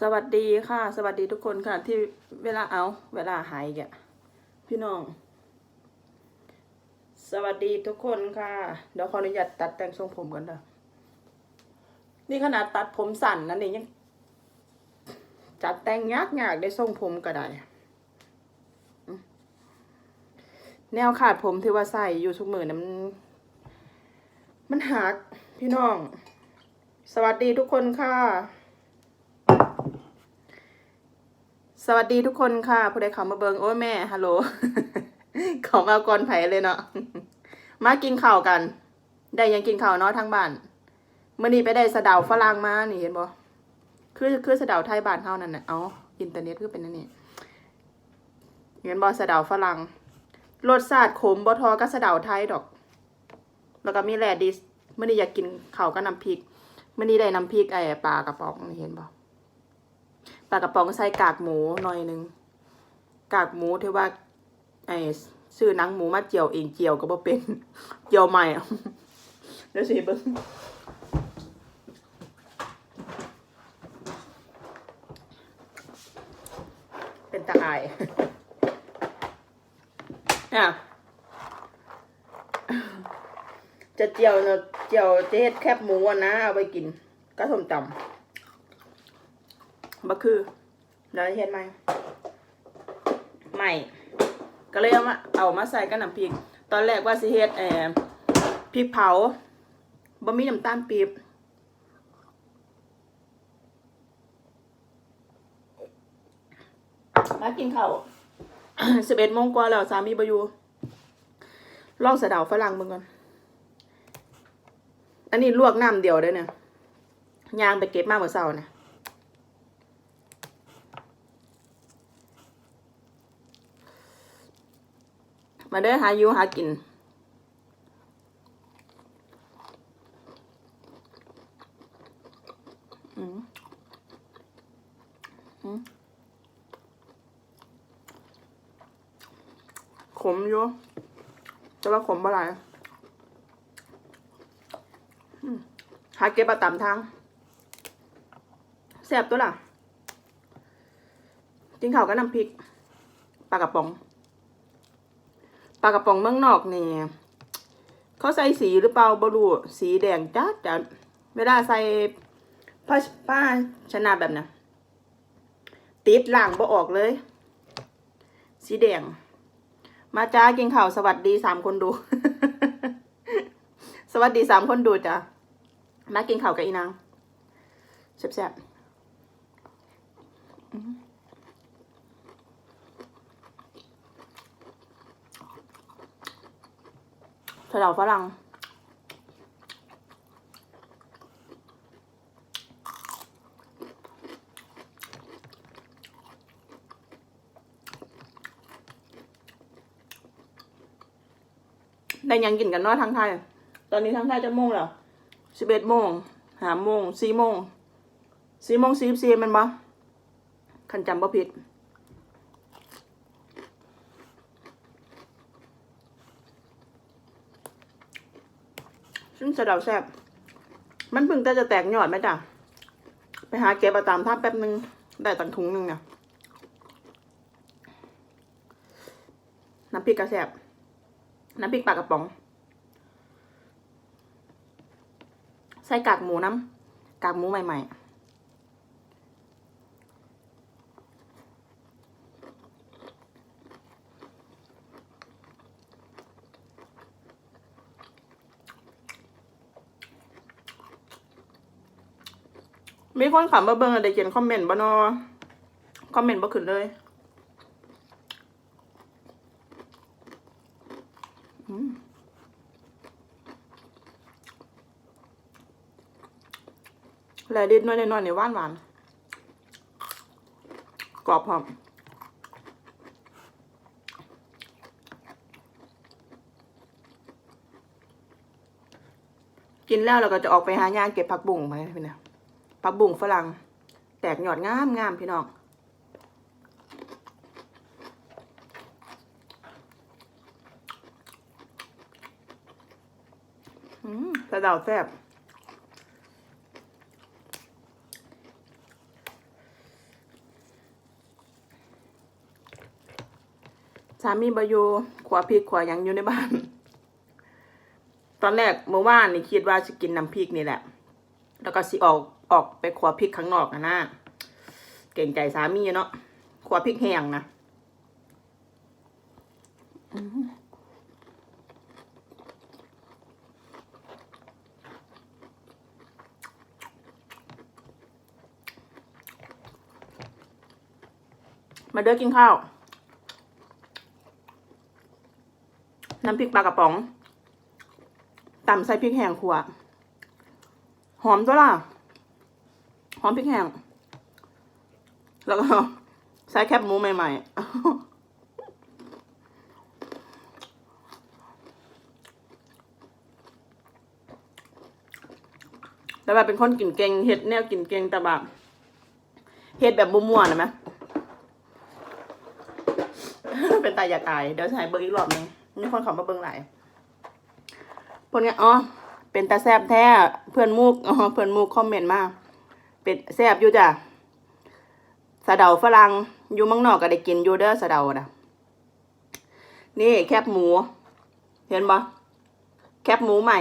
สวัสดีค่ะ สวัสดีทุกคนค่ะ ที่เวลาเอาเวลาหายแกพี่น้อง สวัสดีทุกคนค่ะ เดี๋ยวขออนุญาตตัดแต่งทรงผมกันเด้อนี่ขนาดตัดผมสั้นนั่นเองยังจัดแต่งยากยากได้ทรงผมก็ได้แนวขาดผมที่ว่าใส่อยู่ทุกมือนะมันมันหักพี่น้อง สวัสดีทุกคนค่ะ สวัสดีทุกคนค่ะ ผู้ใดเขามาเบิงโอ้ยแม่ฮัลโหลเขามาก่อนไผเลยเนาะมากินข้าวกัน ได้ยังกินข้าวเนาะทางบ้านเมื่อนี้ไปได้สะเดาฝรั่งมานี่เห็นบ่คือคือสะเดาไทยบ้านเฮานั่นน่ะเอาอินเทอร์เน็ตคือเป็นนั่นนี่เห็นบ่สะเดาฝรั่งรสชาติขมบ่ทอกับสะเดาไทยดอก แล้วก็มีแรดิสเมื่อนี้อยากกินข้าวกับน้ำพริกเมื่อนี้ได้น้ำพริกไอ้ปลากระป๋องนี่เห็นบ่ ลากระป๋องใส่กากหมูหน่อยหนึงกากหมูที่ว่าไอ้ซื้อนังหมูมาเจียวเองเจียวก็บ่เป็นเจียวใหม่อะเดี๋ยวสิเบิ่งเป็นตาอายอะจะเจียวเนาะเจียวจะเฮ็ดแคบหมูนะเอาไปกินก็ส้มตำ บ่คือเดี๋ยวเห็นไหมใหม่ ก็เลยเอามาเอามาใส่กับน้ำพริก ตอนแรกว่าสิเฮ็ดแอบพริกเผาบ่มีน้ำตาลปี๊บมากินข้าวสิบเอ็ดโมงกว่าแล้วสามีบอยู่ลองสะเดาฝรั่งมึงก่อน อันนี้ลวกน้ำเดียวเด้เนี่ยยางไปเก็บมาเมื่อเช้านะ มาเด้อหาอยู่หากิน อืมอืมขมอยู่แต่ว่าขมบ่หลายอืมหาเก็บเอาตามทางแซ่บตัวล่ะกินข้าวกับน้ำพริกปลากระป๋อง ปลากระป๋องเมืองนอกนี่เขาใส่สีหรือเปล่าบรูสีแดงจ้าจ้าเวลาใส่ผ้าผ้าชนะแบบน่ะติดหล่างบ่ออกเลย สีแดง มาจ้ากินข่าวสวัสดีสามคนดู สวัสดีสามคนดูจ้ะมากินข่าวกับอีนางแซ่บๆอื้อหือ สะเดาฝรั่งได้ยังกินกันเนาะทางไทย ตอนนี้ทางไทยจะโมงแล้วสิบเอ็ดโมงหาโมงสี่โมงสี่โมงสี่สี่มันบ่คันจำบ่ผิด สะเดาแซ่บมันเพิ่งแต่จะแตกยอดไหมจ้ะไปหาเก็บเอาตามท่าแป๊บนึง ได้ตังถุงหนึงเนี่ยน้ำพริกกระแซบน้ำพริกปลากระป๋อง ใส่กากหมูน้ำกากหมูใหม่ ๆ มีคนขำมาเบิ่งได้เขียนคอมเมนต์บ่นอคอมเมนต์บ่ขึ้นเลยอืมแลดิดน้อยๆเนี่ยหวานหวานกรอบหอมกินแล้วเราก็จะออกไปหาย่างเก็บผักบุ้งไปพี่นะ ผักบุ้งฝรั่ง แตกหยอดงามงามพี่น้องสะเดาแซ่บสามีบายูขวาพริกขวายังอยู่ในบ้าน ตอนแรกเมื่อวานนี่คิดว่าจะกินน้ำพริกนี่แหละ แล้วก็สิออก ออกไปขวาพริกข้างนอกนะนะเก่งใจสามีเนาะขวาพริกแห้งนะมาเด้อกินข้าว น้ำพริกปลากระป๋องตำใส่พริกแห้งขัวหอมตัวล่ะ อมพริกแห้ง แล้วก็ใส่แคบหมูใหม่ๆแต่แบบเป็นคนกินเก่งเฮ็ดแนวกินเก่งแต่แบบเฮ็ดแบบมั่วๆนะไหมเป็นตายอยากอาย เดี๋ยวให้เบิ้งอีกรอบหนึงมีคนเขอมาเบิ้งหลายพวกเนี้ยอ๋อเป็นตาแซบแท้เพื่อนมูกอ๋อเพื่อนมูกคอมเมนต์มา เป็นแซบอยู่จ้ะสะเดาฝรั่งอยู่มืองนอกก็ได้กินอยู่เด้อสะเดานะนี่แคบหมู เห็นปะแคบหมูใหม่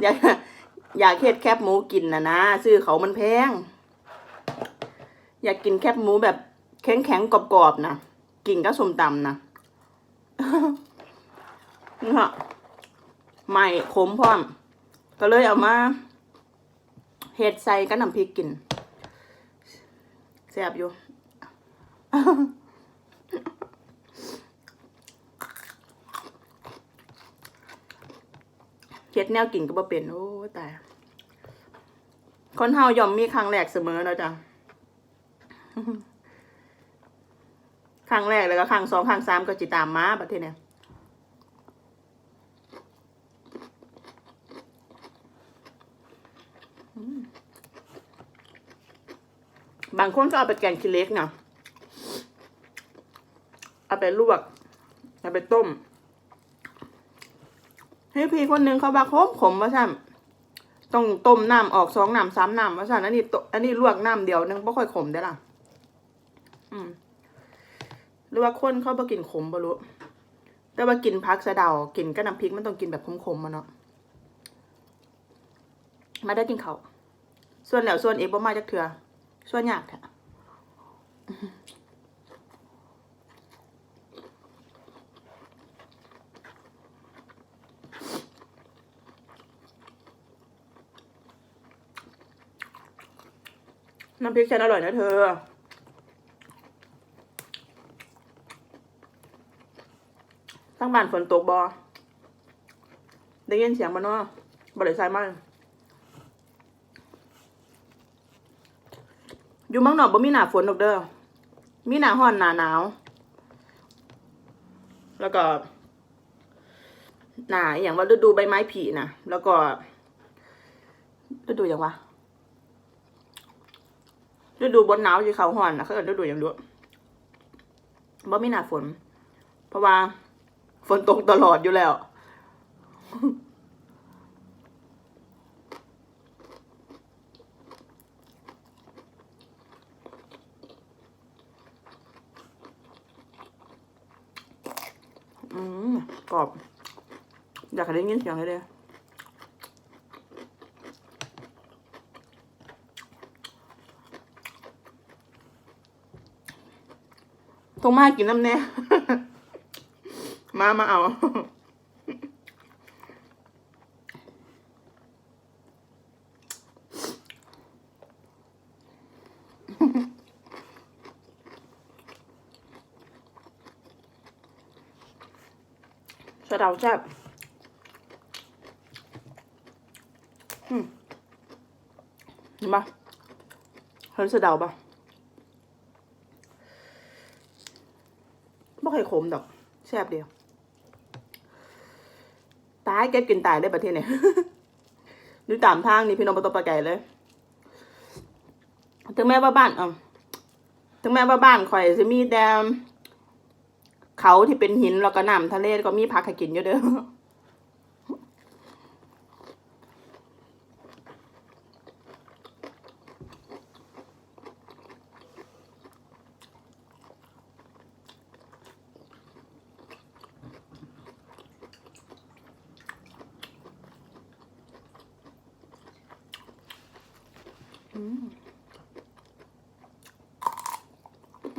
อยากอยากเฮ็ดแคบหมูกินนะนะซื้อเขามันแพง อยากกินแคบหมูแบบแข็งแข็งๆกรอบๆนะกินก็สมตำนะนี่ค่ะใหม่ขมพร้อม ก็เลยเอามา เฮ็ดใส่กับน้ำพริกกินแซ่บอยู่เฮ็ดแนวกินก็บ่เป็นโอ้ตายคนเฮายอมมีครั้งแรกเสมอเนาะจ้ะครั้งแรกแล้วก็ครั้งสองครั้งสามก็จิตามมาประเทศเนี้ย บางคนก็เอาไปแกงขี้เล็กเนาะเอาไปลวกเอาไปต้มให้พี่คนหนึ่งเขาบอกขมขมว่าสั่นต้องต้มน้ำออกสองน้ำสามน้ำว่าสั่นอันนี้อันนี้ลวกน้ำเดียวนึงไม่ค่อยขมได้ล่ะ อืมหรือว่าคนเขาบ่กินขมบ่รู้แต่ว่ากินพักสะเดากินกับน้ำพริกมันต้องกินแบบขมๆมาเนาะมาได้กินเขาส่วนแล้วส่วนเอกบ่มาจากเถื่อ ส่วนยากแท้น้ำพริกฉันอร่อยนะเธอ ทั้งบ้านฝนตกบอได้ยินเสียงมันเนาะบริษัทมาก อยู่เมืองนอกบ่มีหนาฝนดอกเด้อมีหนาห้อนหนาหนาว แล้วก็หนาอย่างว่าฤดูใบไม้ผลินะแล้วก็ฤดูอย่างวะฤดูบนหนาวที่เขาห้อนนะเขาเอิ้นฤดูอย่างด้วยบ่มีหนาฝน เพราะว่า ฝนตกตลอดอยู่แล้ว อืมกรอบ อยากให้ได้ยินเสียงเลยเด้อตรงมากินน้ำแน่ มามาเอา สะเดาแซ่บอืม เห็นปะเห็นสดาปะไม่เคยขมดอกแซ่บเดียว ตายเก็บกินตายได้ประเทศเนี่ยดูตามทางนี่พี่น้องประตูประไก่เลย ถึงแม้ว่าบ้านอะถึงแม้ว่าบ้านข่อยจะมีแต่เขาที่เป็นหินแล้วก็น้ำทะเลก็มีผักให้กินอยู่เด้อ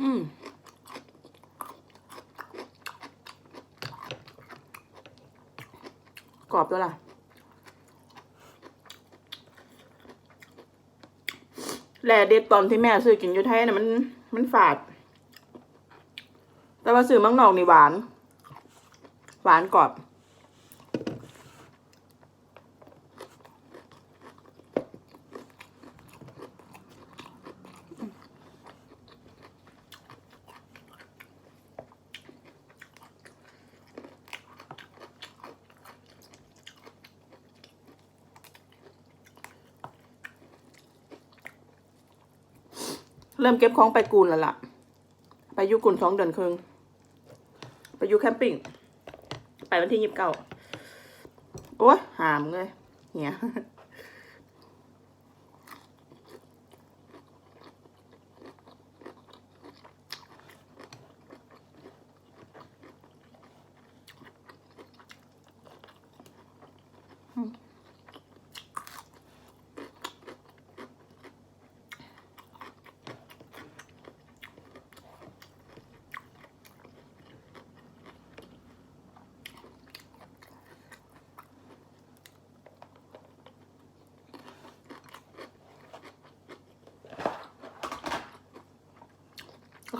อืมกรอบตัวล่ะ แหล่เด็ดตอนที่แม่ซื้อกินอยู่ไทยน่ะมัน มันฝาด แต่ว่าซื้อมังนอกนี่หวาน หวานกรอบ เริ่มเก็บของไปกูนแล้วล่ะ ไปยุกุนสองเดือนครึ่งไปยุแคมปิ้ง ไปวันที่ยี่สิบเก้าโอ้ยหามเลยเนี่ย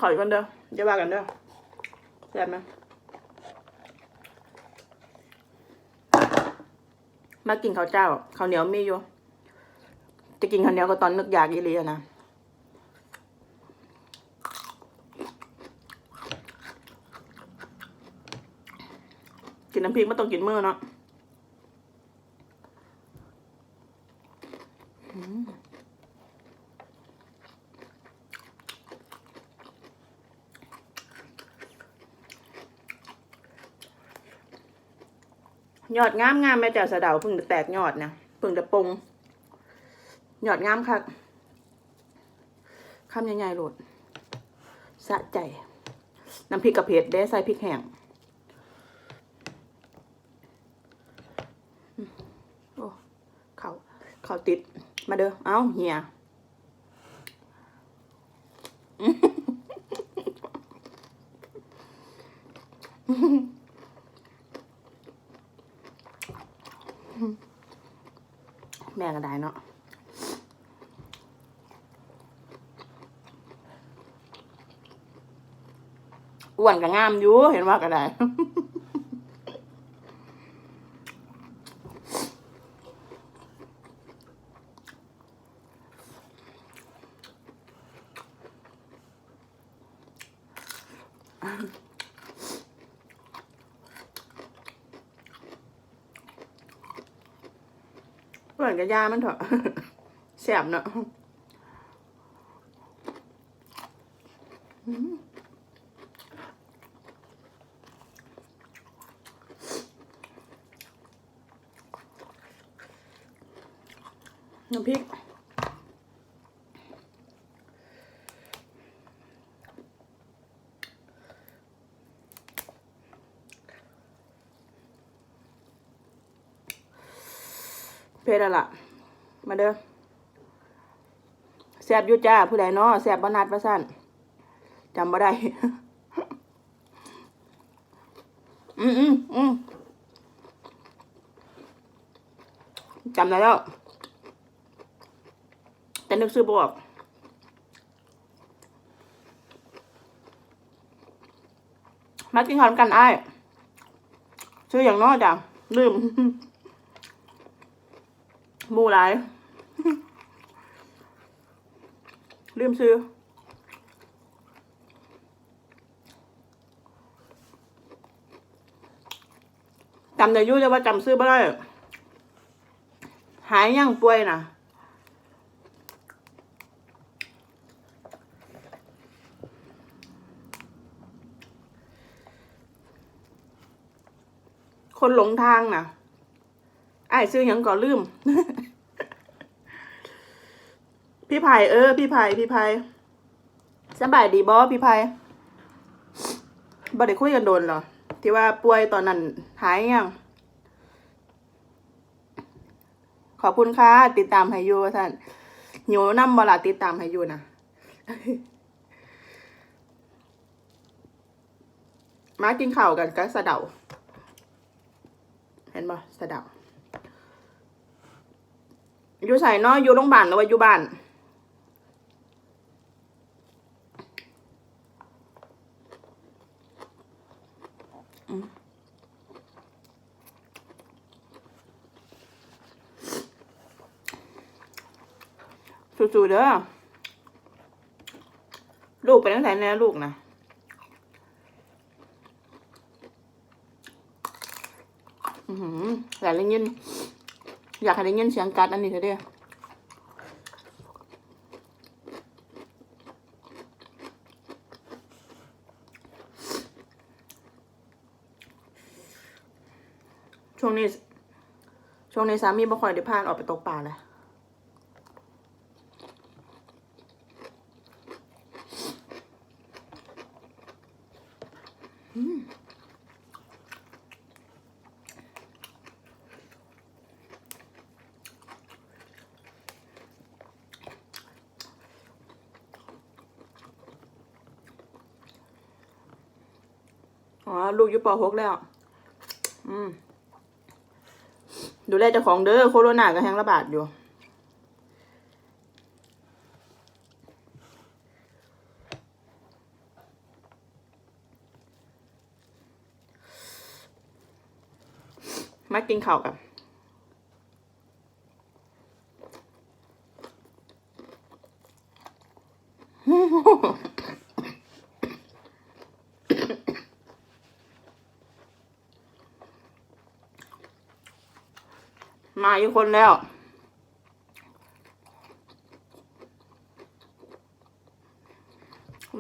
ขออีกคนเด้อเดี๋ยวว่ากันเด้อแซ่บไหมมากินข้าวเจ้าข้าวเหนียวมีอยู่จะกินข้าวเหนียวก็ตอนนึกอยากอีหลีอะนะกินน้ำพริกไม่ต้องกินมือเนาะ ยอดงามงามแม่แจ่วสะเดาเพิ่งจะแตกยอดนะเพิ่งจะปงยอดงามคักคำใหญ่ๆโหลดสะใจ น้ำพริกกระเพดได้ใส่พริกแห้งโอ้เขาเขาติด มาเด้อ เอ้าเฮีย แม่ก็ได้เนาะอ้วนก็งามอยู่เห็นว่าก็ได้ มือนกับยามันเถอะแสบเนาะ เพชรละมาเด้อแซบยุจ้า ผู้ใดเนาะแซบบนัดว่าสั้นจำบ่ได้ อืมอืมอืมจำได้แล้ว แต่นึกซื้อบอกมากินข้าวกันอ้ายชื่ออย่างน้อจ้ะลืม หมูหลาย ลืมซื้อ จำได้อยุ่แต่ว่าจำซื้อไม่ได้ หายยังป่วยนะคนหลงทางนะไอ้ายซื้อหยังก่อนลืม พี่ไผ่เออ พี่ไผ่พี่ไผ่สบายดีบอพี่ไผ่บ่ได้คุยกันโดนเหรอ ที่ว่าป่วยตอนนั้นหายยัง ขอบคุณค่ะ ติดตามให้อยู่ท่านหิวน้ำบลาติดตามให้อยู่นะมากินข้าวกันก็สะเดา เห็นบ่สะเดา อยู่ใส่เนาะอยู่โรงพยาบาลหรือว่าอยู่บ้านสู้ๆเด้อลูกไปตั้งแต่แน่ลูกนะอือหืออยากได้ยิน อยากให้ได้ยินเสียงกัดอันนี้เถอะเด้อช่วงนี้ ช่วงนี้สามีบ่ค่อยได้พานออกไปตกปลาเลยอ๋อ ลูกอยู่ปหกแล้ว อืมดูแลเจ้าของเด้อโคโรนาก็แห้งระบาดอยู่มากินข้าวกัน มาอีกคนแล้ว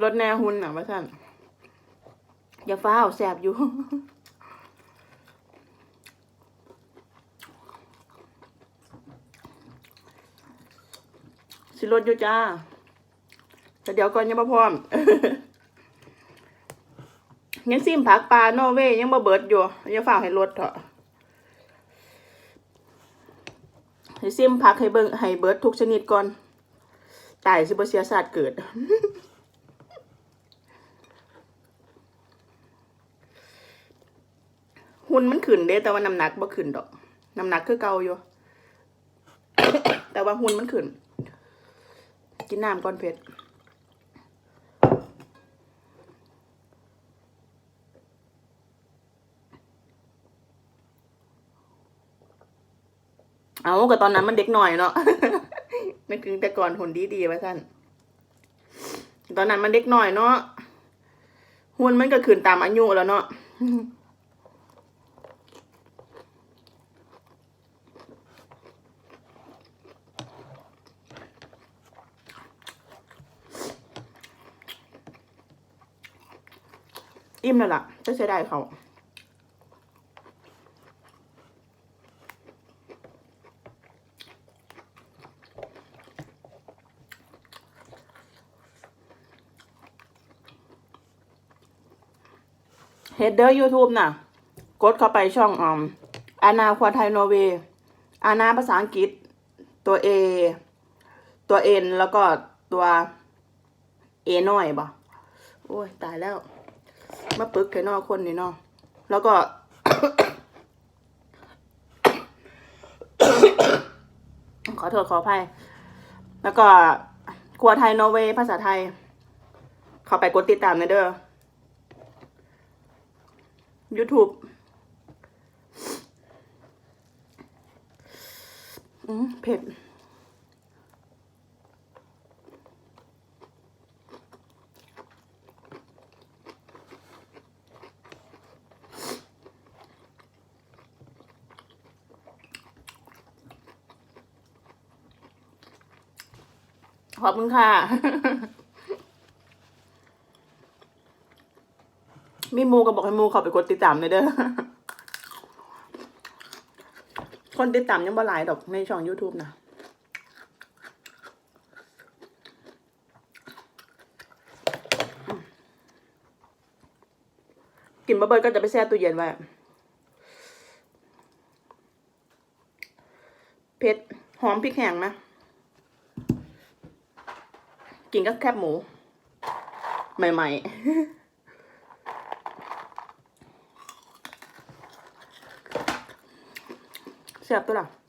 รถแน่หุ่นอะว่าท่านอย่าฟ้าวแสบอยู่ สิรถอยู่จ้า แต่เดี๋ยวก่อนยังมาพร้อมยังซิมผักปลาโนเวยังมาเบิดอยู่อย่าฝ้าให้รถเถอะ ให้ซิมพักให้เบิงให้เบิร์ดทุกชนิดก่อนตายสิบเสียศาสตร์เกิด หุ่นมันขึ้นเด้แต่ว่าน้ำหนักบ่ขึ้นดอกน้ำหนักคือเก่าอยู่แต่ว่าหุ่นมันขึ้น กินน้ำก่อนเพชร เอาก็ตอนนั้นมันเด็กหน่อยเนาะนั่นคือแต่ก่อนหุ่นดีดีๆว่าท่านตอนนั้นมันเด็กหน่อยเนาะหุ่นมันก็ขึ้นตามอายุแล้วเนาะอิ่มแล้วล่ะจะเสียดายเขา เฮดเดอร์ YouTube น่ะ กดเข้าไปช่องอมอาณาควาไทยนอร์เวย์อาณาภาษาอังกฤษ ตัว A ตัว N แล้วก็ตัว A น้อยบ่โอ้ย ตายแล้ว มาปึกแค่นอคนนี่เนาะแล้วก็ ขอโทษขออภัย แล้วก็ครัวไทยนอร์เวย์ภาษาไทย เข้าไปกดติดตามหนะเด้อ YouTube อืมเผ็ดขอบคุณค่ะ มีมูก็บอกให้มูเขาไปกดติดตามเลยเด้อ คนติดตามยังบ่หลายดอกในช่อง YouTube นะกินบะเบิดก็จะไปแช่ตู้เย็นไว้เผ็ดหอมพริกแห้งนะ กินกับแคบหมู ใหม่ ๆ เ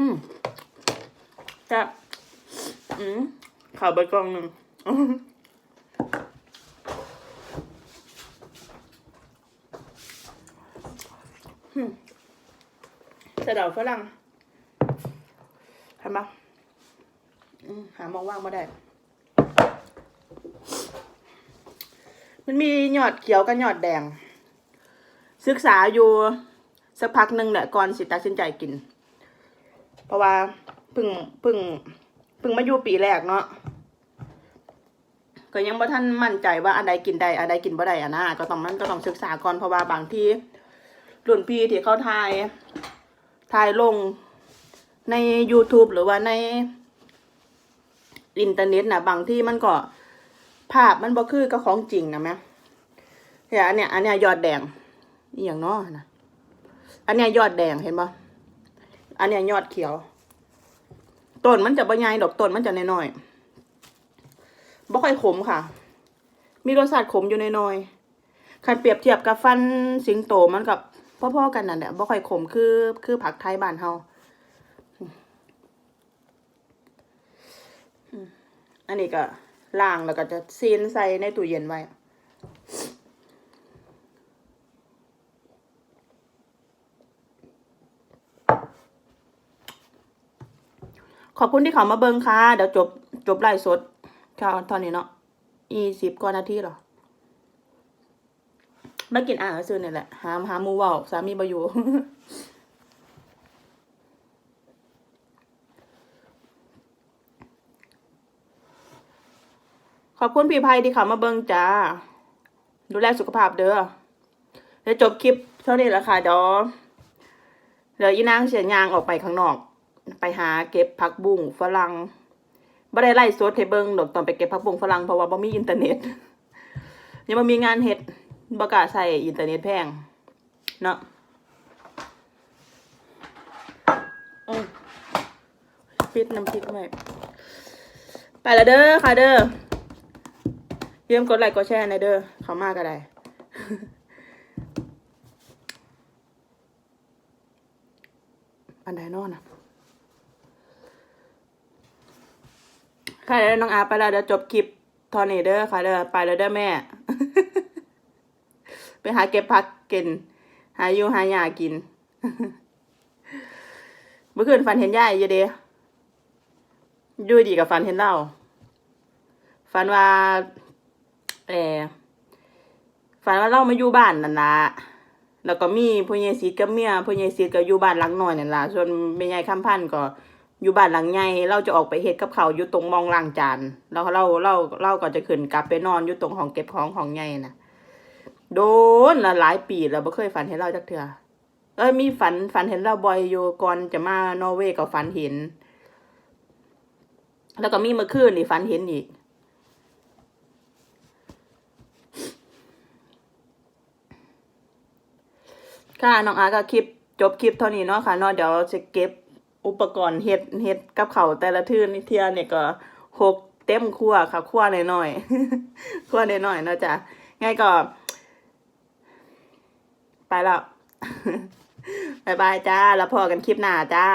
อืมจับอืมข่าวใบกล่องหนึ่งอืมสะเดาฝรั่งทำปะอืมหามองว่างมาได้ มันมีหยอดเขียวกับหยอดแดง ศึกษาอยู่สักพักหนึ่งแหละก่อนสิตัดสินใจกิน เพราะว่าเพิ่งเพิ่งเพิ่งมาอยู่ปีแรกเนาะก็ยังบ่ท่านมั่นใจว่าอันใดกินได้อันใดกินบ่ได้อะนะก็ต้องมันก็ต้องศึกษาก่อนเพราะว่าบางที่รุ่นพี่ที่เขาถ่ายถ่ายลงใน YouTube หรือว่าในอินเทอร์เน็ตนะบางที่มันก็ภาพมันบ่คือกับของจริงนะแม่เนี่ยอันเนี้ยอันเนี้ยยอดแดงอย่างเนาะนะอันเนี้ยยอดแดงเห็นปะ อันเนี้ยยอดเขียว ต้นมันจะบใหญ่ดอกต้นมันจะน้อยๆบ่ค่อยขมค่ะ มีรสชาติขมอยู่น้อยๆคันเปรียบเทียบกับฟันสิงโตมันกับพ่อๆกันนั่นแหละบ่ค่อยขมคือคือผักไทยบ้านเฮาอันนี้ก็ล้างแล้วก็จะซีนใส่ในตู้เย็นไว้ ขอบคุณที่เขามาเบิงค่ะ เดี๋ยวจบจบไลฟ์สดค่ตอนนี้เนาะอีสิบกว่านาทีหรอมากินอ่างซื้อเนี่ยแหละ หาหามูว่าสามีบอยู่ขอบคุณพี่ภัยที่เขามาเบิงจ้า ดูแลสุขภาพเด้อเดี๋ยวจบคลิปเท่านี้แหละค่ะเดี๋ยวเดี๋ยวอีนางเสียยางออกไปข้างนอก ไปหาเก็บผักบุ้งฝรั่งบ่ได้ไล่สดให้เบิ่งดอกตอนไปเก็บผักบุ้งฝรั่งเพราะว่าบ่มีอินเทอร์เน็ตยังบ่มีงานเฮ็ดบ่กล้าใช้อินเทอร์เน็ตแพงเนาะปิดน้ำพริกไว้ไปล้วเด้อค่ะเด้ออย่าลืมกดไลค์กดแชร์หนะเด้อเขามากก็ได้อันใดนอนอะ ค่ะเดี๋ยวน้องอาไปแล้วเดี๋ยวจบคลิปทอนนี้เด้อค่ะเด้อไปแล้วเด้อแม่ ไปหาเก็บผักกิน หาอยู่หาหยากิน เมื่อคืนฝันเห็นยายอยู่เด้อยู่ดีกับฝันเห็นเล่าฝันว่าเออฝันว่าเรามาอยู่บ้านนั่นละแล้วก็มีพ่อใหญ่ซีกับเมียพ่อใหญ่ซีดก็อยู่บ้านหลังหน้อยนั่นละส่วนแม่ใหญ่คำพันก็ อยู่บ้านหลังใหญ่เราจะออกไปเฮ็ดกับเขาอยู่ตรงมองล้างจานแล้วเราเราเราก็จะขึ้นกลับไปนอนอยู่ตรงห้องเก็บของของใหญ่น่ะ โดนละหลายปีแล้วบ่เคยฝันเห็นเราจักเทื่อเอ้ยมีฝันฝันเห็นเราบ่อยอยู่ก่อนจะมานอร์เวย์ก็ฝันเห็น แล้วก็มีเมื่อคืนนี่ฝันเห็นอีกค่ะน้องอาร์ก็คลิปจบคลิปเท่านี้เนาะค่ะเนาะเดี๋ยวจะเก็บ อุปกรณ์เฮ็ดเฮ็ดกับเขาแต่ละทื่อนี่เที่ยเนี่ยก็หกเต็มครัวค่ะครัวน้อยๆครัวน้อยๆเนาะจ้ะง่ายก็ ไปแล้วบายบายจ้า แล้วพอกันคลิปหน้าจ้า